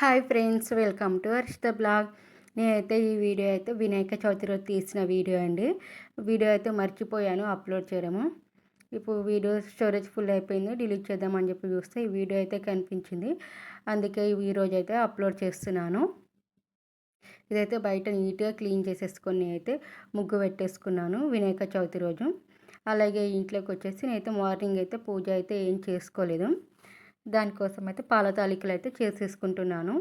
Hi friends welcome to Harshitha blog. నేనైతే ఈ video అయితే వినాయక చవితి రోజు తీసిన వీడియో అండి. వీడియో అయితే మర్చిపోయాను అప్లోడ్ చేయడము. ఇప్పుడు వీడియో స్టోరేజ్ ఫుల్ అయిపోయింది డిలీట్ చేద్దామని చెప్పి చూస్తే ఈ వీడియో అయితే కనిపించింది. అందుకే ఈ రోజు అయితే అప్లోడ్ చేస్తున్నాను. ఇదైతే బయట నీట్గా క్లీన్ చేసేసుకొని అయితే ముగ్గు పెట్టేసుకున్నాను వినాయక చవితి రోజు. అలాగే ఇంట్లోకి వచ్చేసి నేనైతే మార్నింగ్ అయితే పూజ అయితే ఏం చేసుకోలేదు. దానికోసం అయితే పాల తాలికలు అయితే చేసేసుకుంటున్నాను.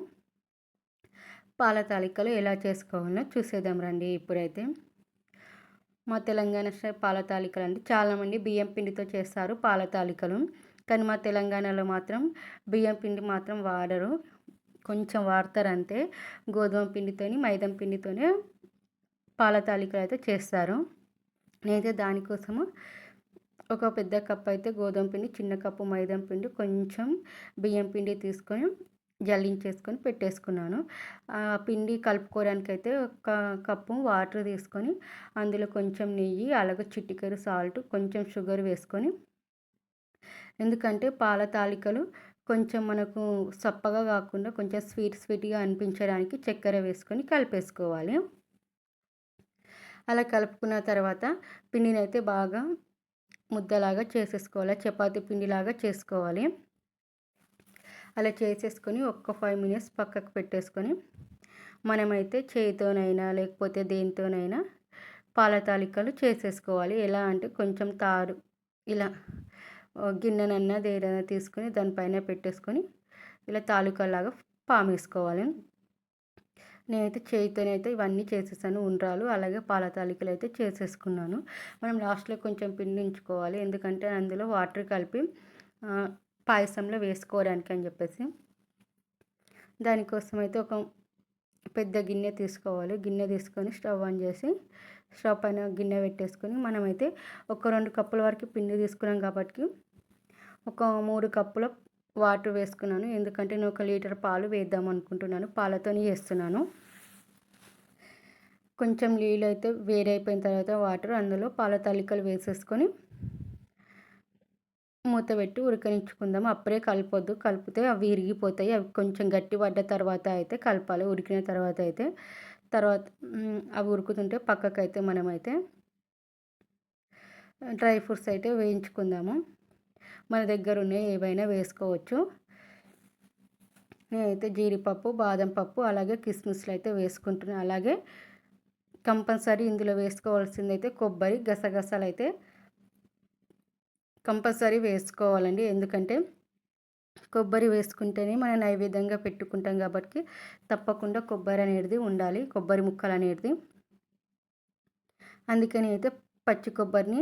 పాల తాలికలు ఎలా చేసుకోవాలో చూసేద్దాం రండి ఇప్పుడైతే. మా తెలంగాణ స్టైల్ పాల తాలికలు అంటే చాలామంది బియ్యం పిండితో చేస్తారు పాల తాలికలు. కానీ మా తెలంగాణలో మాత్రం బియ్యం పిండి మాత్రం వాడరు. కొంచెం వాడతారు అంతే గోధుమ పిండితోని మైదం పిండితోనే పాల తాలికలు అయితే చేస్తారు. నేనైతే దానికోసము ఒక పెద్ద కప్ అయితే గోధుమ పిండి చిన్న కప్పు మైదా పిండి కొంచెం బియ్యం పిండి తీసుకొని జల్లించేసుకొని పెట్టేసుకున్నాను. ఆ పిండి కలుపుకోవడానికి అయితే ఒక కప్పు వాటర్ తీసుకొని అందులో కొంచెం నెయ్యి అలాగే చిటికెరు సాల్ట్ కొంచెం షుగర్ వేసుకొని. ఎందుకంటే పాల తాలికలు కొంచెం మనకు సప్పగా కాకుండా కొంచెం స్వీట్ స్వీట్గా అనిపించడానికి చక్కెర వేసుకొని కలిపేసుకోవాలి. అలా కలుపుకున్న తర్వాత పిండిని అయితే బాగా ముద్దలాగా చేసేసుకోవాలి చపాతీ పిండిలాగా చేసుకోవాలి. అలా చేసేసుకొని ఒక్క ఫైవ్ మినిట్స్ పక్కకు పెట్టేసుకొని మనమైతే చేయితోనైనా లేకపోతే దేనితోనైనా పాల తాలికలు చేసేసుకోవాలి. ఎలా అంటే కొంచెం తారు ఇలా గిన్నెనన్నా దేనైనా తీసుకొని దానిపైన పెట్టేసుకొని ఇలా తాలూకాలాగా పామేసుకోవాలి. నేనైతే చేయితోనైతే ఇవన్నీ చేసేసాను. ఉండ్రాలు అలాగే పాల తాలికలు అయితే చేసేసుకున్నాను. మనం లాస్ట్లో కొంచెం పిండించుకోవాలి. ఎందుకంటే అందులో వాటర్ కలిపి పాయసంలో వేసుకోవడానికి అని చెప్పేసి. దానికోసం అయితే ఒక పెద్ద గిన్నె తీసుకోవాలి. గిన్నె తీసుకొని స్టవ్ ఆన్ చేసి స్టవ్ పైన గిన్నె పెట్టేసుకొని మనమైతే ఒక రెండు కప్పుల వరకు పిండి తీసుకున్నాం కాబట్టి ఒక మూడు కప్పుల వాటర్ వేసుకున్నాను. ఎందుకంటే నేను ఒక లీటర్ పాలు వేద్దాం అనుకుంటున్నాను. పాలతోని చేస్తున్నాను. కొంచెం నీళ్ళు అయితే వేరైపోయిన తర్వాత వాటర్ అందులో పాల తల్లికలు వేసేసుకొని మూత పెట్టి ఉడకనించుకుందాం అప్పుడే కలపొద్దు. కలిపితే అవి ఇరిగిపోతాయి అవి కొంచెం గట్టి పడ్డ తర్వాత అయితే కలపాలి. ఉడికిన తర్వాత అయితే తర్వాత అవి ఉడుకుతుంటే పక్కకైతే మనమైతే డ్రై ఫ్రూట్స్ అయితే వేయించుకుందాము. మన దగ్గర ఉన్న ఏవైనా వేసుకోవచ్చు. నేనైతే జీడిపప్పు బాదం పప్పు అలాగే కిస్మిస్లు అయితే వేసుకుంటున్నాను అలాగే కంపల్సరీ ఇందులో వేసుకోవాల్సింది అయితే కొబ్బరి గసగసాలు అయితే కంపల్సరీ వేసుకోవాలండి. ఎందుకంటే కొబ్బరి వేసుకుంటేనే మనం నైవేద్యంగా పెట్టుకుంటాం కాబట్టి తప్పకుండా కొబ్బరి అనేది ఉండాలి కొబ్బరి ముక్కలు అనేది. అందుకని అయితే పచ్చి కొబ్బరిని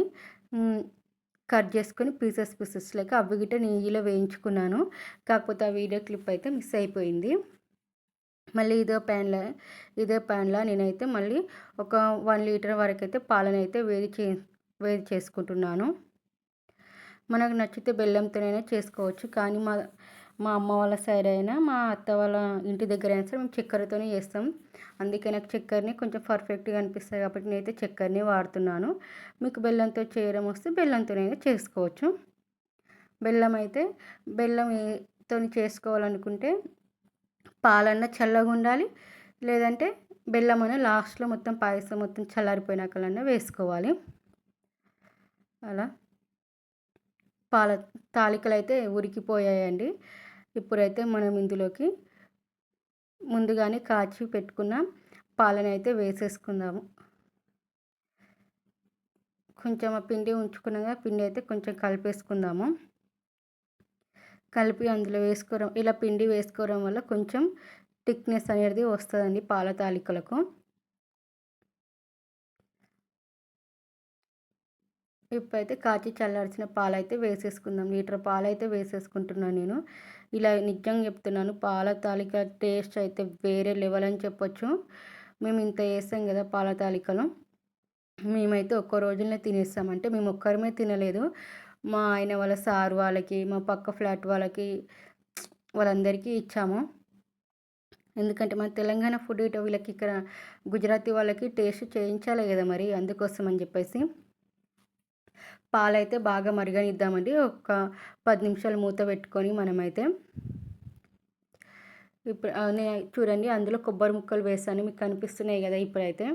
కట్ చేసుకొని పీసెస్ పీసెస్ లేక అవి గిట్ట నెయ్యిలో వేయించుకున్నాను. కాకపోతే ఆ వీడియో క్లిప్ అయితే మిస్ అయిపోయింది. మళ్ళీ ఇదే ప్యాన్లో ఇదే ప్యాన్లో నేనైతే మళ్ళీ ఒక వన్ లీటర్ వరకు అయితే పాలను అయితే వేడి చే వేడి చేసుకుంటున్నాను. మనకు నచ్చితే బెల్లంతోనైనా చేసుకోవచ్చు. కానీ మా మా అమ్మ వాళ్ళ సైడ్ అయినా మా అత్త వాళ్ళ ఇంటి దగ్గర అయినా సరే మేము చక్కెరతోనే చేస్తాం. అందుకే నాకు చక్కెరని కొంచెం పర్ఫెక్ట్గా అనిపిస్తుంది కాబట్టి నేనైతే చక్కెరని వాడుతున్నాను. మీకు బెల్లంతో చేయడం వస్తే బెల్లంతోనైనా చేసుకోవచ్చు. బెల్లం అయితే బెల్లంతో చేసుకోవాలనుకుంటే పాలన్న చల్లగా ఉండాలి లేదంటే బెల్లం అనే లాస్ట్లో మొత్తం పాయసం మొత్తం చల్లారిపోయినాకలన్నా వేసుకోవాలి. అలా. పాల తాలికలు అయితే ఉరికిపోయాయండి ఇప్పుడైతే మనం ఇందులోకి ముందుగానే కాచి పెట్టుకున్న పాలని అయితే వేసేసుకుందాము. కొంచెం ఆ పిండి ఉంచుకున్నాక పిండి అయితే కొంచెం కలిపేసుకుందాము. కలిపి అందులో వేసుకోవడం ఇలా పిండి వేసుకోవడం వల్ల కొంచెం థిక్నెస్ అనేది వస్తుందండి పాల తాలికలకు. ఇప్పుడైతే కాచి చల్లార్చిన పాలు అయితే వేసేసుకుందాం. లీటర్ పాలు అయితే వేసేసుకుంటున్నాను నేను. ఇలా నిజంగా చెప్తున్నాను పాల తాలిక టేస్ట్ అయితే వేరే లెవెల్ అని చెప్పొచ్చు. మేము ఇంత వేసాం కదా పాల తాలికలు. మేమైతే ఒక్క రోజులనే తినేస్తామంటే మేము ఒక్కరమే తినలేదు. మా ఆయన వాళ్ళ సార్ వాళ్ళకి మా పక్క ఫ్లాట్ వాళ్ళకి వాళ్ళందరికీ ఇచ్చాము. ఎందుకంటే మన తెలంగాణ ఫుడ్ ఇటు వీళ్ళకి ఇక్కడ గుజరాతీ వాళ్ళకి టేస్ట్ చేయించాలి కదా మరి అందుకోసం అని చెప్పేసి. పాలైతే బాగా మరగనిద్దామండి. ఒక పది నిమిషాలు మూత పెట్టుకొని మనమైతే ఇప్పుడు చూడండి అందులో కొబ్బరి ముక్కలు వేసాను. మీకు కనిపిస్తున్నాయి కదా ఇప్పుడైతే.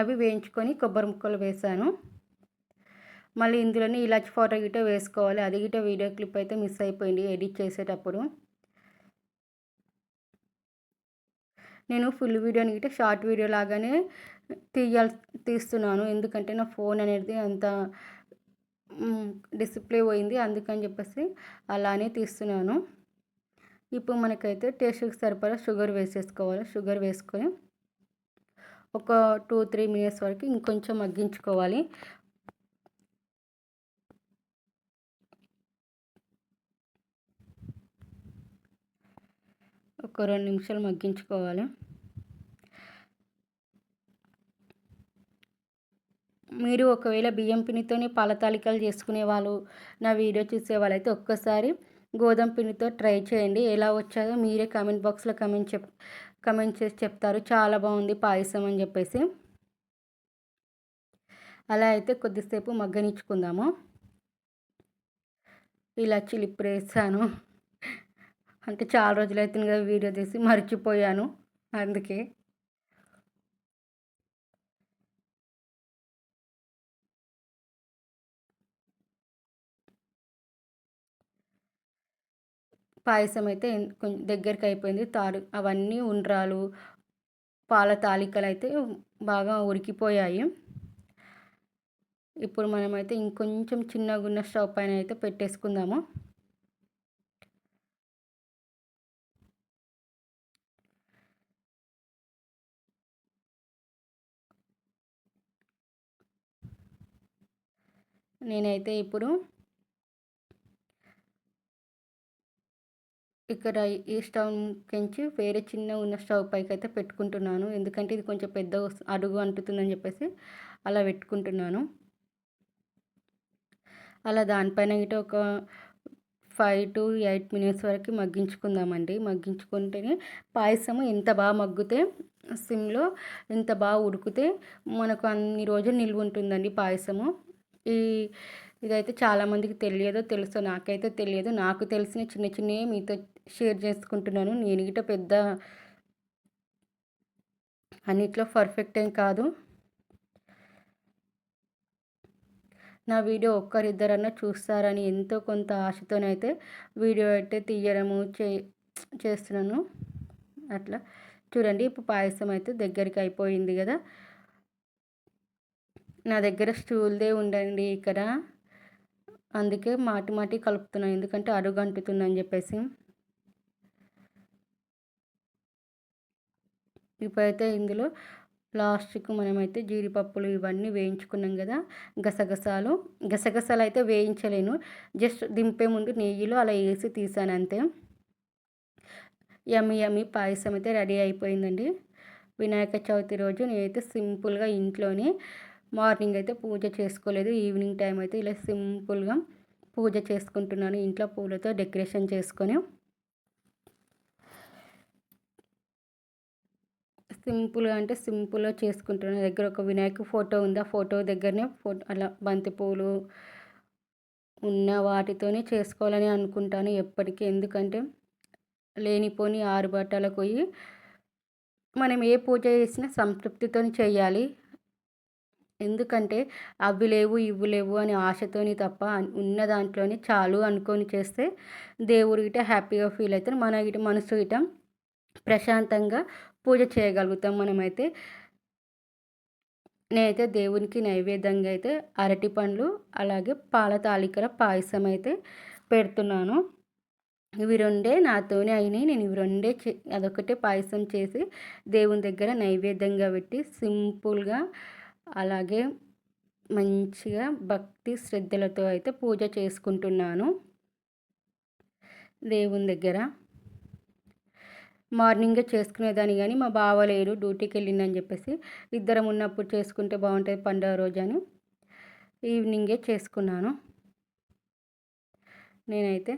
అవి వేయించుకొని కొబ్బరి ముక్కలు వేసాను. మళ్ళీ ఇందులోనే ఇలాచి ఫోటో గిట్ట వేసుకోవాలి. అది గిట్ట వీడియో క్లిప్ అయితే మిస్ అయిపోయింది ఎడిట్ చేసేటప్పుడు. నేను ఫుల్ వీడియోని గిట్ట షార్ట్ వీడియో లాగానే తీయాలి తీస్తున్నాను. ఎందుకంటే నా ఫోన్ అనేది అంత డిస్ప్లే పోయింది. అందుకని చెప్పేసి అలానే తీస్తున్నాను. ఇప్పుడు మనకైతే టేస్ట్కి సరిపడా షుగర్ వేసేసుకోవాలి. షుగర్ వేసుకొని ఒక టూ త్రీ మినిట్స్ వరకు ఇంకొంచెం మగ్గించుకోవాలి. ఒక రెండు నిమిషాలు మగ్గించుకోవాలి. మీరు ఒకవేళ బియ్యం పిండితోనే పాల తాలికలు చేసుకునే వాళ్ళు నా వీడియో చూసే వాళ్ళైతే ఒక్కసారి గోధుమ పిండితో ట్రై చేయండి. ఎలా వచ్చాదో మీరే కమెంట్ బాక్స్లో కమెంట్ చెప్ కమెంట్ చేసి చెప్తారు. చాలా బాగుంది పాయసం అని చెప్పేసి. అలా అయితే కొద్దిసేపు మగ్గనిచ్చుకుందాము. ఇలా చిలిప్ వేసాను అంటే చాలా రోజులు అవుతుంది కదా వీడియో తీసి మర్చిపోయాను. అందుకే. పాయసం అయితే కొంచెం దగ్గరికి అయిపోయింది. తారు అవన్నీ ఉండ్రాలు పాల తాలికలు అయితే బాగా ఉడికిపోయాయి. ఇప్పుడు మనమైతే ఇంకొంచెం చిన్నగా ఉన్న స్టవ్ పైన అయితే పెట్టేసుకుందాము. నేనైతే ఇప్పుడు ఇక్కడ ఈ స్టవ్ కించి వేరే చిన్న ఉన్న స్టవ్ పైకి అయితే పెట్టుకుంటున్నాను. ఎందుకంటే ఇది కొంచెం పెద్ద అడుగు అంటుతుందని చెప్పేసి అలా పెట్టుకుంటున్నాను. అలా దానిపైన ఇటు ఒక ఫైవ్ టు ఎయిట్ మినిట్స్ వరకు మగ్గించుకుందామండి. మగ్గించుకుంటేనే పాయసము ఎంత బాగా మగ్గితే సిమ్లో ఎంత బాగా ఉడికితే మనకు అన్ని రోజులు నిల్వ ఉంటుందండి పాయసము. ఈ ఇదైతే చాలామందికి తెలియదో తెలుసో నాకైతే తెలియదు. నాకు తెలిసిన చిన్న చిన్నవి మీతో షేర్ చేసుకుంటున్నాను. నేను గిట పెద్ద అన్నిట్లో పర్ఫెక్ట్ ఏం కాదు. నా వీడియో ఒక్కరిద్దరన్నా చూస్తారని ఎంతో కొంత ఆశతోనైతే వీడియో అయితే తీయడము చే చేస్తున్నాను. అట్లా చూడండి. ఇప్పుడు పాయసం అయితే దగ్గరికి అయిపోయింది కదా. నా దగ్గర స్టూల్దే ఉండండి ఇక్కడ. అందుకే మాటి మాటి కలుపుతున్నాను ఎందుకంటే అడుగు అంటుతుందని చెప్పేసి. ఇప్పుడైతే ఇందులో లాస్ట్కు మనమైతే జీడిపప్పులు ఇవన్నీ వేయించుకున్నాం కదా గసగసాలు. గసగసాలు అయితే వేయించలేను. జస్ట్ దింపే ముందు నెయ్యిలో అలా వేసి తీసాను అంతే. యమ్మి యమ్మి పాయసం అయితే రెడీ అయిపోయిందండి. వినాయక చవితి రోజు నేనైతే సింపుల్గా ఇంట్లోనే మార్నింగ్ అయితే పూజ చేసుకోలేదు ఈవినింగ్ టైం అయితే ఇలా సింపుల్గా పూజ చేసుకుంటున్నాను ఇంట్లో పూలతో డెకరేషన్ చేసుకొని. సింపుల్గా అంటే సింపుల్గా చేసుకుంటున్నాను. దగ్గర ఒక వినాయక ఫోటో ఉంది ఆ ఫోటో దగ్గరనే ఫోటో అలా బంతి పూలు ఉన్న వాటితోనే చేసుకోవాలని అనుకుంటాను ఎప్పటికీ. ఎందుకంటే లేనిపోని ఆరుబట్టలకు పోయి మనం ఏ పూజ చేసినా సంతృప్తితో చేయాలి. ఎందుకంటే అవి లేవు ఇవి లేవు అని ఆశతోని తప్ప ఉన్న దాంట్లోనే చాలు అనుకొని చేస్తే దేవుడు గిట హ్యాపీగా ఫీల్ అవుతారు మన గిట మనసు గిట ప్రశాంతంగా పూజ చేయగలుగుతాం మనమైతే. నేనైతే దేవునికి నైవేద్యంగా అయితే అరటి పండ్లు అలాగే పాల తాలికల పాయసం అయితే పెడుతున్నాను. ఇవి రెండే నాతోనే అయినాయి. నేను ఇవి రెండే అదొకటే పాయసం చేసి దేవుని దగ్గర నైవేద్యంగా పెట్టి సింపుల్గా అలాగే మంచిగా భక్తి శ్రద్ధలతో అయితే పూజ చేసుకుంటున్నాను. దేవుని దగ్గర. మార్నింగే చేసుకునేదాన్ని కానీ మా బావ లేరు డ్యూటీకి వెళ్ళిందని చెప్పేసి ఇద్దరం ఉన్నప్పుడు చేసుకుంటే బాగుంటుంది పండుగ రోజు అని ఈవినింగే చేసుకున్నాను. నేనైతే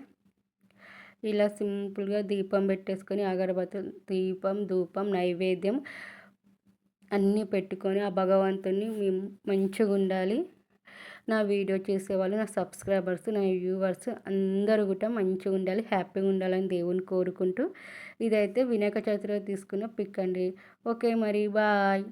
ఇలా సింపుల్గా దీపం పెట్టేసుకొని అగరబత్తి దీపం ధూపం నైవేద్యం అన్నీ పెట్టుకొని ఆ భగవంతుని మేము మంచిగా ఉండాలి. నా వీడియో చేసేవాళ్ళు నా సబ్స్క్రైబర్స్ నా వ్యూవర్స్ అందరూ కూడా మంచిగా ఉండాలి హ్యాపీగా ఉండాలని దేవుని కోరుకుంటూ. ఇదైతే వినాయక చవితిలో తీసుకున్న పిక్ అండి. ఓకే మరి బాయ్.